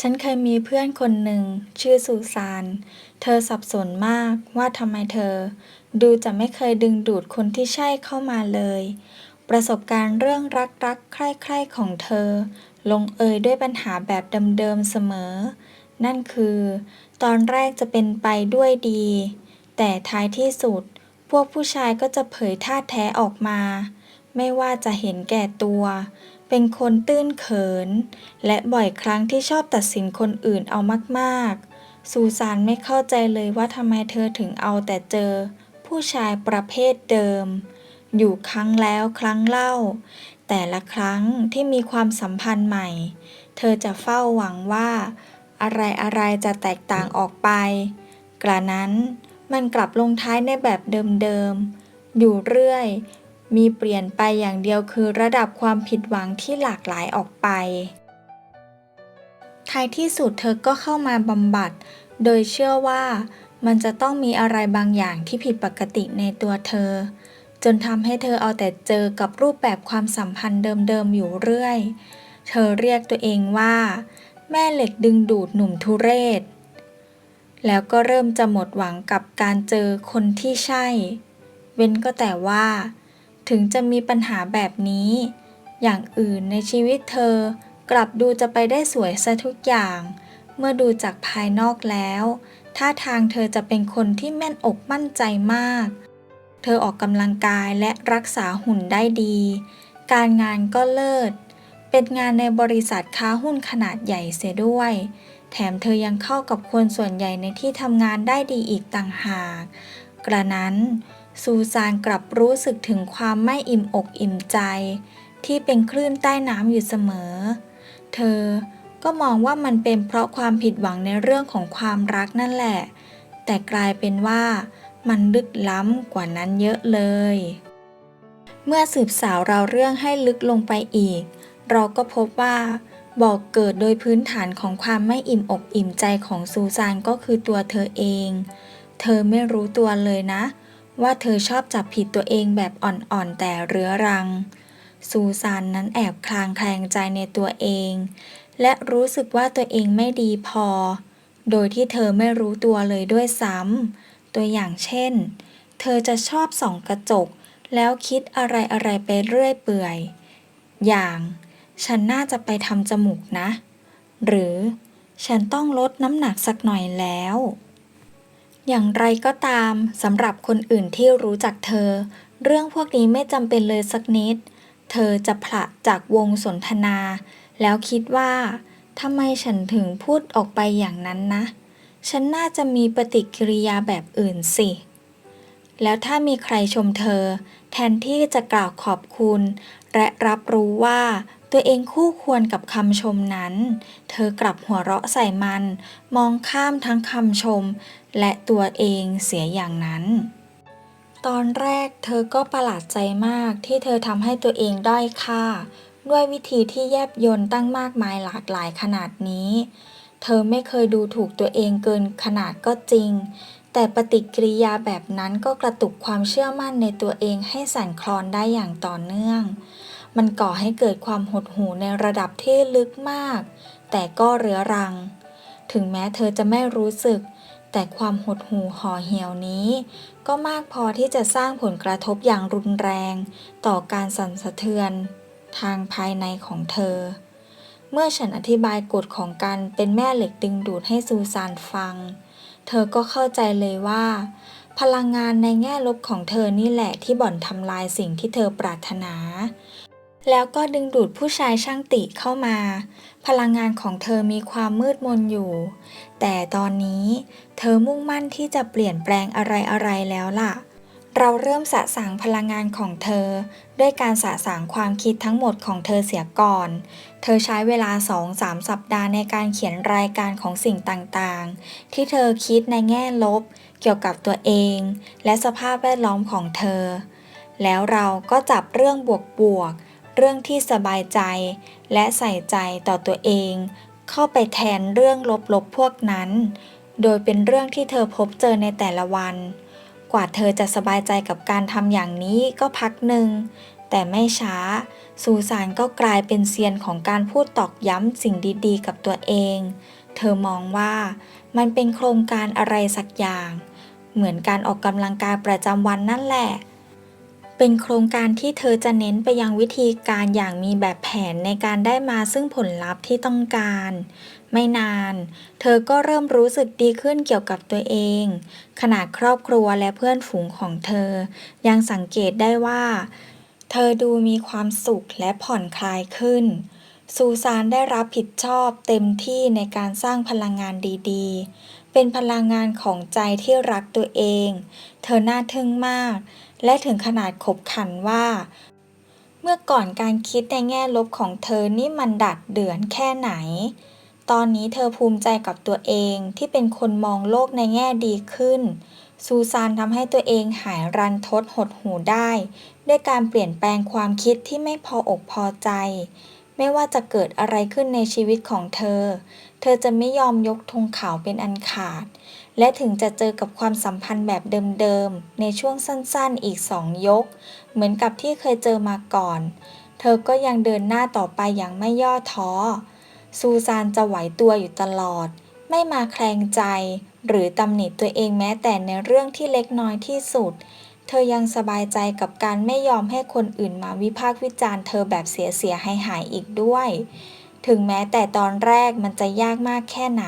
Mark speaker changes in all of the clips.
Speaker 1: ฉันเคยมีเพื่อนคนหนึ่งชื่อซูซาน เธอสับสนมากว่าทำไมเธอ ดูจะไม่เคยดึงดูดคนที่ใช่เข้ามาเลย ประสบการณ์เรื่องรักๆ ใคร่ๆ ของเธอ ลงเอยด้วยปัญหาแบบเดิมๆ เสมอ นั่นคือ ตอนแรกจะเป็นไปด้วยดี แต่ท้ายที่สุด พวกผู้ชายก็จะเผยท่าแท้ออกมา ไม่ว่าจะเห็นแก่ตัว เป็นคนตื้นเขิน และบ่อยครั้งที่ชอบตัดสินคนอื่นเอามากๆ ซูซานไม่เข้าใจเลยว่าทำไมเธอถึงเอาแต่เจอ ผู้ชายประเภทเดิม อยู่ครั้งแล้วครั้งเล่า แต่ละครั้งที่มีความสัมพันธ์ใหม่ เธอจะเฝ้าหวังว่า อะไรอะไรจะแตกต่างออกไป กระนั้นมันกลับลงท้ายในแบบเดิมๆ อยู่เรื่อย มีเปลี่ยนไปอย่างเดียวคือระดับความผิดหวังที่หลากหลายออกไป ท้ายที่สุดเธอก็เข้ามาบำบัด โดยเชื่อว่ามันจะต้องมีอะไรบางอย่างที่ผิดปกติในตัวเธอ จนทำให้เธอเอาแต่เจอกับรูปแบบความสัมพันธ์เดิมๆอยู่เรื่อย เธอเรียกตัวเองว่า แม่เหล็กดึงดูดหนุ่มทุเรศ แล้วก็เริ่มจะหมดหวังกับการเจอคนที่ใช่ เว้นก็แต่ว่า ถึงจะมีปัญหาแบบนี้ อย่างอื่นในชีวิตเธอ กลับดูจะไปได้สวยซะทุกอย่าง เมื่อดูจากภายนอกแล้วท่าทางเธอจะเป็นคนที่แม่นอกมั่นใจมาก เธอออกกำลังกายและรักษาหุ่นได้ดี การงานก็เลิศ เป็นงานในบริษัทค้าหุ้นขนาดใหญ่เสียด้วย แถมเธอยังเข้ากับคนส่วนใหญ่ในที่ทำงานได้ดีอีกต่างหาก กระนั้น ซูซานกลับรู้สึกถึงความไม่อิ่มอกอิ่มใจ ที่เป็นคลื่นใต้น้ำอยู่เสมอ เธอก็มองว่ามันเป็นเพราะความผิดหวังในเรื่องของความรักนั่นแหละ แต่กลายเป็นว่ามันลึกล้ำกว่านั้นเยอะเลย เมื่อสืบสาวเราเรื่องให้ลึกลงไปอีก เราก็พบว่าบอกเกิดโดยพื้นฐานของความไม่อิ่มอกอิ่มใจของซูซานก็คือตัวเธอเอง เธอไม่รู้ตัวเลยนะ ว่าเธอชอบจับผิดตัวเองแบบอ่อนๆแต่เรื้อรัง ซูซานนั้นแอบคลางแคลงใจในตัวเอง และรู้สึกว่าตัวเองไม่ดีพอ โดยที่เธอไม่รู้ตัวเลยด้วยซ้ำ ตัวอย่างเช่น เธอจะชอบส่องกระจก แล้วคิดอะไรอะไรๆไปเรื่อยเปื่อย อย่าง ฉันน่าจะไปทำจมูกนะ หรือ ฉันต้องลดน้ำหนักสักหน่อยแล้ว อย่างไรก็ตามสำหรับคนอื่นที่รู้จักเธอ เรื่องพวกนี้ไม่จำเป็นเลยสักนิด เธอจะผละจากวงสนทนา แล้วคิดว่าทำไมฉันถึงพูดออกไปอย่างนั้นนะ ฉันน่าจะมีปฏิกิริยาแบบอื่นสิ แล้วถ้ามีใครชมเธอ แทนที่จะกล่าวขอบคุณ และรับรู้ว่าตัวเองคู่ควรกับคำชมนั้น เธอกลับหัวเราะใส่มัน มองข้ามทั้งคำชม และตัวเองเสียอย่างนั้น ตอนแรกเธอก็ประหลาดใจมากที่เธอทำให้ตัวเองด้อยค่า ด้วยวิธีที่แยบยลตั้งมากมายหลากหลายขนาดนี้ เธอไม่เคยดูถูกตัวเองเกินขนาดก็จริง แต่ปฏิกิริยาแบบนั้นก็กระตุกความเชื่อมั่นในตัวเองให้สั่นคลอนได้อย่างต่อเนื่อง มันก่อให้เกิดความหดหู่ในระดับที่ลึกมาก แต่ก็เรื้อรัง ถึงแม้เธอจะไม่รู้สึก แต่ความหดหู่ห่อเหี่ยวนี้ ก็มากพอที่จะสร้างผลกระทบอย่างรุนแรง ต่อการสั่นสะเทือน ทางภายในของเธอ เมื่อฉันอธิบายกฎของการเป็นแม่เหล็กดึงดูดให้ซูซานฟัง เธอก็เข้าใจเลยว่า พลังงานในแง่ลบของเธอนี่แหละที่บ่อนทำลายสิ่งที่เธอปรารถนา แล้วก็ดึงดูดผู้ชายช่างติเข้ามา พลังงานของเธอมีความมืดมนอยู่ แต่ตอนนี้เธอมุ่งมั่นที่จะเปลี่ยนแปลงอะไรๆแล้วล่ะ เราเริ่มสะสางพลังงานของเธอ ด้วยการสะสางความคิดทั้งหมดของเธอเสียก่อน เธอใช้เวลา 2-3 สัปดาห์ในการเขียนรายการของสิ่งต่างๆ ที่เธอคิดในแง่ลบ เกี่ยวกับตัวเอง และสภาพแวดล้อมของเธอ แล้วเราก็จับเรื่องบวกๆ เรื่องที่สบายใจ และใส่ใจต่อตัวเอง เข้าไปแทนเรื่องลบๆพวกนั้น โดยเป็นเรื่องที่เธอพบเจอในแต่ละวัน กว่าเธอจะสบายใจกับการทำอย่างนี้ก็พักหนึ่ง แต่ไม่ช้า ซูซานก็กลายเป็นเซียนของการพูดตอกย้ำสิ่งดีๆ กับตัวเอง เธอมองว่ามันเป็นโครงการอะไรสักอย่าง เหมือนการออกกำลังกายประจำวันนั่นแหละ เป็นโครงการที่เธอจะเน้นไปยังวิธีการอย่างมีแบบแผนในการได้มาซึ่งผลลัพธ์ที่ต้องการ ไม่นาน เธอก็เริ่มรู้สึกดีขึ้นเกี่ยวกับตัวเอง ขนาดครอบครัวและเพื่อนฝูงของเธอ ยังสังเกตได้ว่า เธอดูมีความสุขและผ่อนคลายขึ้น ซูซานได้รับผิดชอบเต็มที่ในการสร้างพลังงานดีๆ เป็นพลังงานของใจที่รักตัวเอง เธอน่าทึ่งมาก และถึงขนาดขบขันว่า เมื่อก่อนการคิดในแง่ลบของเธอนี่มันดัดเดือนแค่ไหน ตอนนี้เธอภูมิใจกับตัวเองที่เป็นคนมองโลกในแง่ดีขึ้น ซูซานทำให้ตัวเองหายรันทดหดหูได้ ด้วยการเปลี่ยนแปลงความคิดที่ไม่พออกพอใจ ไม่ว่าจะเกิดอะไรขึ้นในชีวิตของเธอ เธอจะไม่ยอมยกธงขาวเป็นอันขาด และถึงจะเจอกับความสัมพันธ์แบบเดิมๆ ในช่วงสั้นๆ อีกสองยก เหมือนกับที่เคยเจอมาก่อน เธอก็ยังเดินหน้าต่อไปอย่างไม่ย่อท้อ ซูซานจะไหวตัวอยู่ตลอด ไม่มาแคลงใจ หรือตำหนิตัวเองแม้แต่ในเรื่องที่เล็กน้อยที่สุด เธอยังสบายใจกับการไม่ยอมให้คนอื่นมาวิพากษ์วิจารณ์เธอแบบเสียเสียหายหายอีกด้วย ถึงแม้แต่ตอนแรกมันจะยากมากแค่ไหน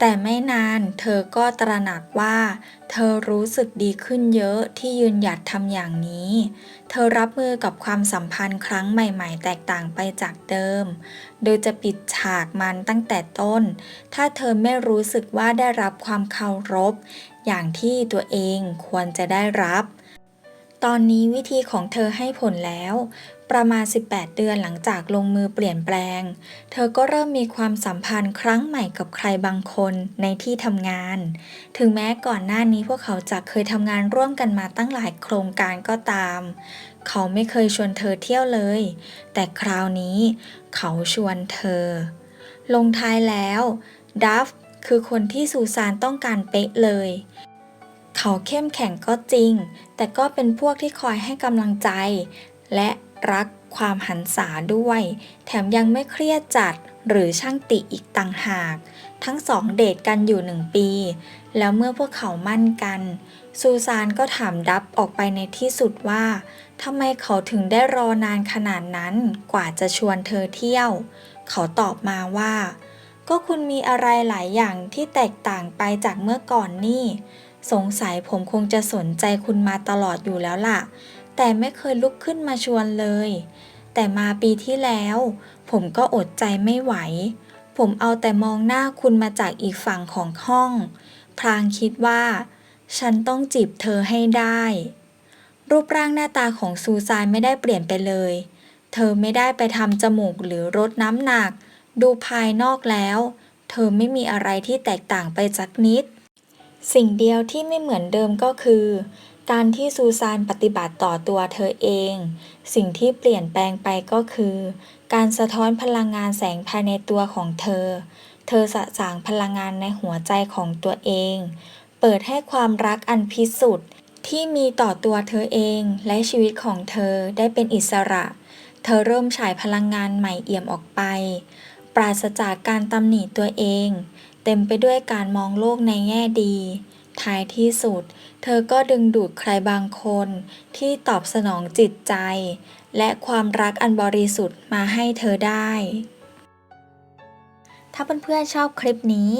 Speaker 1: แต่ไม่นานเธอก็ตระหนักว่า เธอรู้สึกดีขึ้นเยอะที่ยืนหยัดทำอย่างนี้ เธอรับมือกับความสัมพันธ์ครั้งใหม่ ๆ แตกต่างไปจากเดิม โดยจะปิดฉากมันตั้งแต่ต้น ถ้าเธอไม่รู้สึกว่าได้รับความเคารพ อย่างที่ตัวเองควรจะได้รับ ตอนนี้วิธีของเธอให้ผลแล้ว ประมาณ 18 เดือนหลังจากลงมือเปลี่ยนแปลง เธอก็เริ่มมีความสัมพันธ์ครั้งใหม่กับใครบางคนในที่ทำงาน ถึงแม้ก่อนหน้านี้พวกเขาจะเคยทำงานร่วมกันมาตั้งหลายโครงการก็ตาม เขาไม่เคยชวนเธอเที่ยวเลย แต่คราวนี้ เขาชวนเธอ ลงท้ายแล้วดัฟ คือคนที่ซูซานต้องการเป๊ะเลย เขาเข้มแข็งก็จริง แต่ก็เป็นพวกที่คอยให้กำลังใจ และรักความหันษาด้วย แถมยังไม่เครียดจัดหรือช่างติอีกต่างหาก ทั้งสองเดทกันอยู่หนึ่งปี แล้วเมื่อพวกเขามั่นกัน ซูซานก็ถามดับออกไปในที่สุดว่าทำไมเขาถึงได้รอนานขนาดนั้นกว่าจะชวนเธอเที่ยว เขาตอบมาว่า ก็คุณมีอะไรหลายอย่างที่แตกต่างไปจากเมื่อก่อนนี่ สงสัยผมคงจะสนใจคุณมาตลอดอยู่แล้วล่ะ แต่ไม่เคยลุกขึ้นมาชวนเลย แต่มาปีที่แล้ว ผมก็อดใจไม่ไหว ผมเอาแต่มองหน้าคุณมาจากอีกฝั่งของห้อง พลางคิดว่า ฉันต้องจีบเธอให้ได้ รูปร่างหน้าตาของซูซานไม่ได้เปลี่ยนไปเลย เธอไม่ได้ไปทำจมูกหรือลดน้ำหนัก ดูภายนอกแล้ว เธอไม่มีอะไรที่แตกต่างไปจากนิด สิ่งเดียวที่ไม่เหมือนเดิมก็คือ การที่ซูซานปฏิบัติต่อตัวเธอเอง สิ่งที่เปลี่ยนแปลงไปก็คือ การสะท้อนพลังงานแสงภายในตัวของเธอ เธอสะสางพลังงานในหัวใจของตัวเอง เปิดให้ความรักอันพิสุทธิ์ที่มีต่อตัวเธอเองและชีวิตของเธอได้เป็นอิสระ เธอเริ่มฉายพลังงานใหม่เอี่ยมออกไป ปราศจากการตำหนิตัวเอง เต็มไปด้วยการมองโลกในแง่ดี ท้ายที่สุด เธอก็ดึงดูดใครบางคนที่ตอบสนองจิตใจ และความรักอันบริสุทธิ์มาให้เธอได้ ถ้าเพื่อนๆชอบคลิปนี้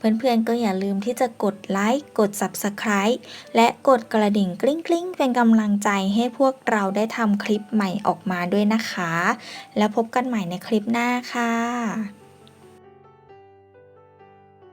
Speaker 1: เพื่อนๆก็อย่าลืมที่จะกดไลค์กด Subscribe และกดกระดิ่งกริ๊งๆ เป็นกำลังใจให้พวกเราได้ทำคลิปใหม่ออกมาด้วยนะคะ แล้วพบกันใหม่ในคลิปหน้าค่ะ